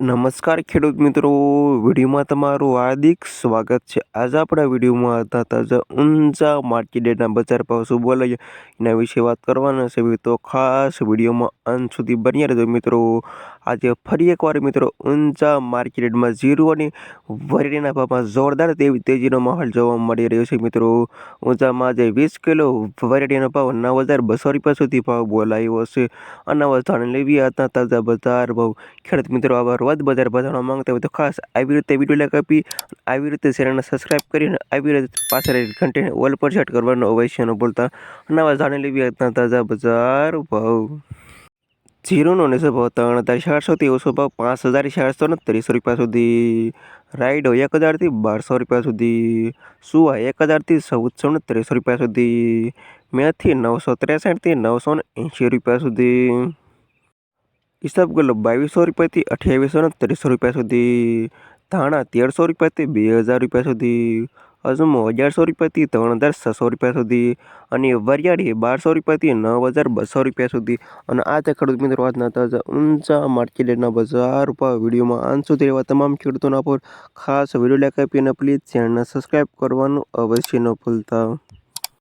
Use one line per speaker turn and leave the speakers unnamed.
નમસ્કાર ખેડૂત મિત્રો, વિડીયોમાં તમારું હાર્દિક સ્વાગત છે. આજે આપણા વિડીયોમાં હતા તાજા, ઊંચા માર્કેટના બજાર ભાવ શું બોલાય એના વિશે વાત કરવાના છે. તો ખાસ વિડીયોમાં અંત સુધી બન્યા રહેજો મિત્રો. આજે ફરી એકવાર મિત્રો, ઊંચા માર્કેટમાં જીરું અને વરેડીના ભાવમાં જોરદાર તેવી તેજીનો માહોલ જોવા મળી રહ્યો છે મિત્રો. ઊંચામાં આજે વીસ કિલો વરેડીનો ભાવ નવ હજાર બસો રૂપિયા સુધી ભાવ બોલાયો છે. અને જાણી લેવી હતા તાજા બજાર ભાવ. ખેડૂત મિત્રો આવા રોજ બજાર બતાવવા માંગતા હોય તો ખાસ આવી રીતે વીડિયો લાઈક આપી, આવી રીતે ચેનલને સબસ્ક્રાઈબ કરીને આવી રીતે પાછળ ઘંટીને ઓલ પર સેટ કરવાનો અવશ્ય ન ભૂલતા. નવા જાણી લેવી તાજા બજાર ભાવ. જીરોનો નીચો ભાવ ત્રણ હજાર ચારસોથી ઓછો ભાવ પાંચ હજાર ચારસો ને ત્રીસો રૂપિયા સુધી. રાઈડો એક હજારથી બારસો રૂપિયા સુધી. સુવા એક હજારથી ચૌદસો ને ત્રીસો રૂપિયા સુધી. મેથી નવસો ત્રેસઠથી નવસો ને એંશી રૂપિયા સુધી. હિસાબ ગલ્લો બાવીસો રૂપિયાથી અઠ્યાવીસો ને ત્રીસો રૂપિયા સુધી. ધાણા તેરસો રૂપિયાથી બે હજાર રૂપિયા સુધી. અજમો અગિયારસો રૂપિયાથી ત્રણ હજાર છસો રૂપિયા સુધી. અને વરિયાળી બારસો રૂપિયાથી નવ હજાર બસો રૂપિયા સુધી. અને આ તે ખેડૂત મિત્રો આજના તાજા ઊંચા માર્કેટના બજાર ઉપર વિડીયોમાં અંત સુધી રહેવા તમામ ખેડૂતોના પર ખાસ વીડિયો લાઈક આપીને પ્લીઝ ચેનલને સબસ્ક્રાઈબ કરવાનું અવશ્ય ન ભૂલતા.